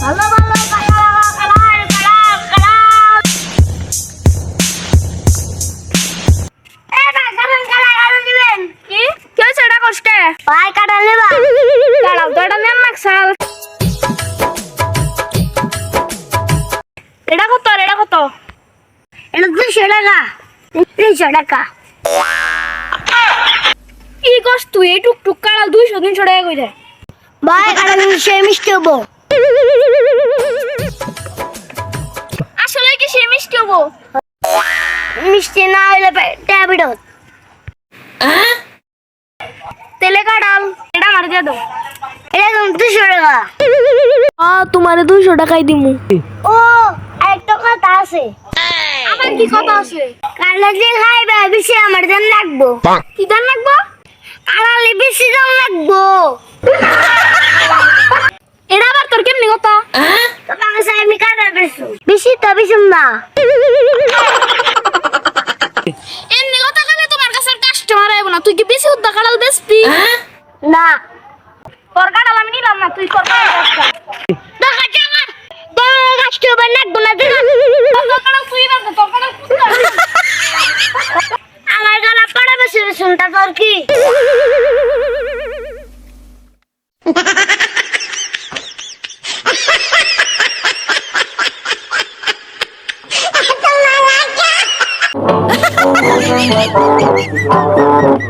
ভালো ভালো কালার নেবা দাঁড়াও তো এটা নেন মাকসাল এটা কত এটা কত এটা দুশো টাকা তিনশো টাকা কি কস তুই এই টুকটুক কাড়াল দুইশো তিনশো টাকা কই দেয় ভাই কালার সে মিষ্টি হব আসলে কি সে মিষ্টি হব মিষ্টি না হলে ট্যাবলেট তেলে কাড়াল এটা আমার দিয়ে দাও এটা তুমি দুশো টাকা আ তোমারে দুইশো টাকাই দিমু ও আরেকটা কথা আছে আমার কি কথা আছে? কালার যে খাইবে বেশি আমার দাম লাগবো। কি দান লাগবো? কালালে বেশি দাম লাগবো। এটা আবার তোর কেমনি কথা? আমি বেশি? বেশি তো বেশি না। এমনি কথা কইলে তোমার কাছে কাস্টমার আইব না। তুই কি বেশি উদ্দা কাড়াল বেচবি না। তোর কাড়াল আমি নিলাম না তুই তোর কাড়াল বেচবা। টাকা টাকা কাস্টমার লাগবো না দিন তোর কাড়াল তুই বেচবে তোর কাড়াল কুত্তা আমার গলা পড়ে শুনটা তোর কি?